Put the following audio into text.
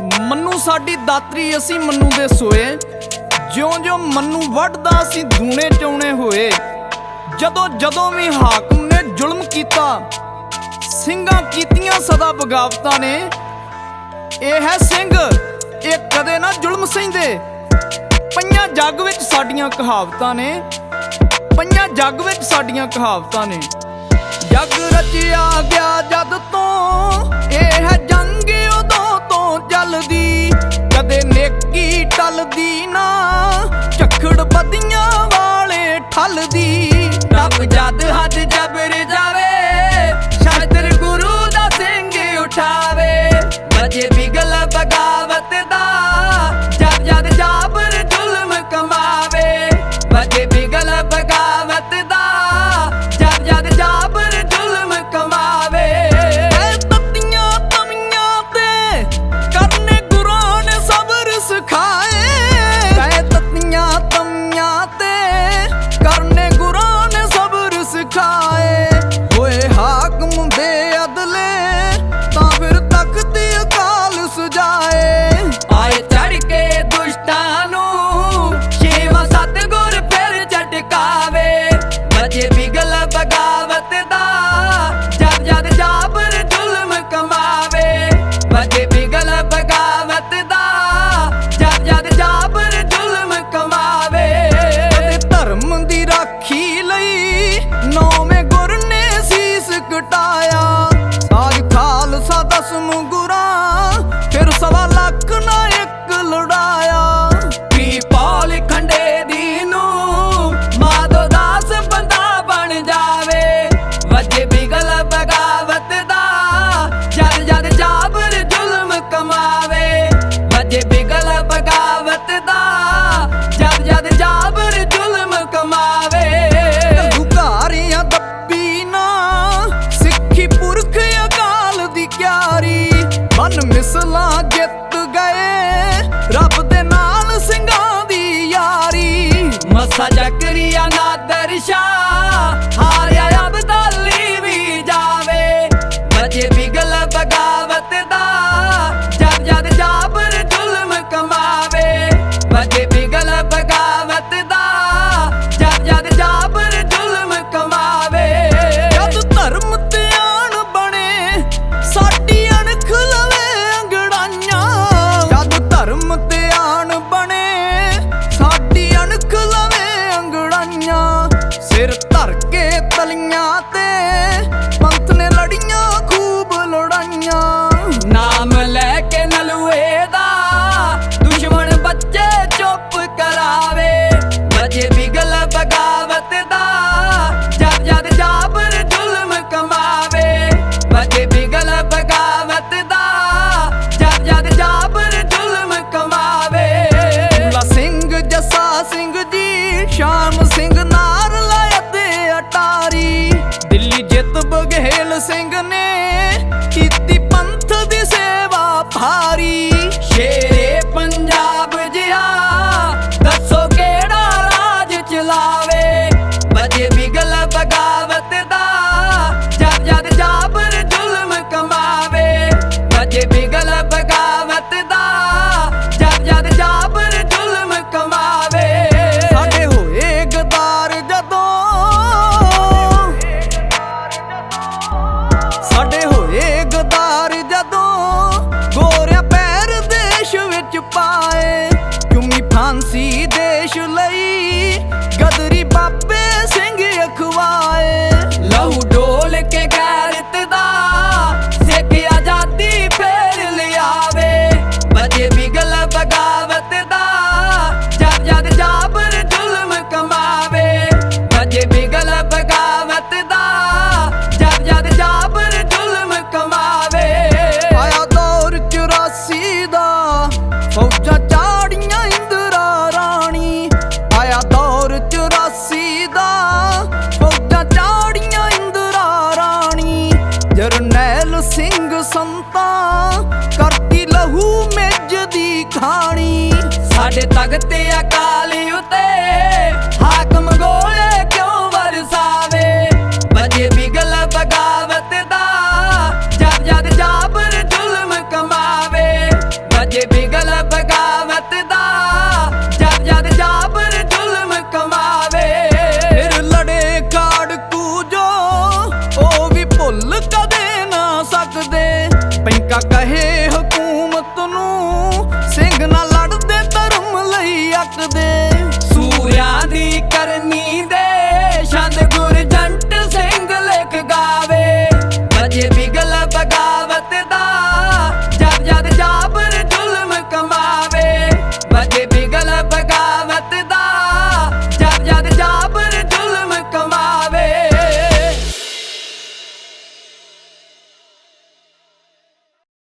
ਮੰਨੂ ਸਾਡੀ ਦਾਤਰੀ, ਅਸੀਂ ਮੰਨੂ ਦੇ ਸੋਏ। ਜਿਉਂ-ਜਿਉਂ ਮੰਨੂ ਵੱਢਦਾ, ਅਸੀਂ ਧੂਣੇ ਚੌਣੇ ਹੋਏ। ਜਦੋਂ ਜਦੋਂ ਵੀ ਹਾਕਮ ਨੇ ਜ਼ੁਲਮ ਕੀਤਾ, ਸਿੰਘਾਂ ਕੀਤੀਆਂ ਸਦਾ ਬਗਾਵਤਾਂ ਨੇ। ਇਹ ਹੈ ਸਿੰਘ, ਇਹ ਕਦੇ ਨਾ ਜ਼ੁਲਮ ਸਹਿੰਦੇ। ਪੰਜਾਂ ਜੱਗ ਵਿੱਚ ਸਾਡੀਆਂ ਕਹਾਵਤਾਂ ਨੇ। ਪੰਜਾਂ ਜੱਗ ਵਿੱਚ ਸਾਡੀਆਂ ਕਹਾਵਤਾਂ ਨੇ। ਜੱਗ ਰਚਿਆ ਗਿਆ ਜਦ ਤੋਂ, ਇਹ ਹੈ ਜੰਗ ਉਹ ਚੱਲਦੀ ਕਦੇ ਨੇਕੀ ਟਲਦੀ ਨਾ। ਝੱਖੜ ਬਦੀਆਂ ਵਾਲੇ ਠਲਦੀ। ਰੱਬ ਜਦ ਹੱਦ ਜਬਰ ਜਾਵੇ ਸ਼ਾਦਰ ਗੁਰੂ ਦਾ ਸਿੰਘ ਉਠਾਵੇ। ਵਜੇ ਬਿਗਲ ਬਗਾ ਸਜਾ ਕਰੀਆ ਨਾ ਫਿਰ ਧਰ ਕੇ ਤਲੀਆਂ ਦਿੱਲੀ ਜਿੱਤ ਬਗੇਲ ਸਿੰਘ ਨੇ ਕੀਤੀ ਪੰਥ ਦੀ ਸੇਵਾ ਭਾਰੀ। ਸੰਤਾ ਕਰਦੀ ਲਹੂ ਮੇਜ ਦੀ ਖਾਣੀ ਸਾਡੇ ਤਗ ਤੇ ਅਕਾਲ ਉਤੇ का कहे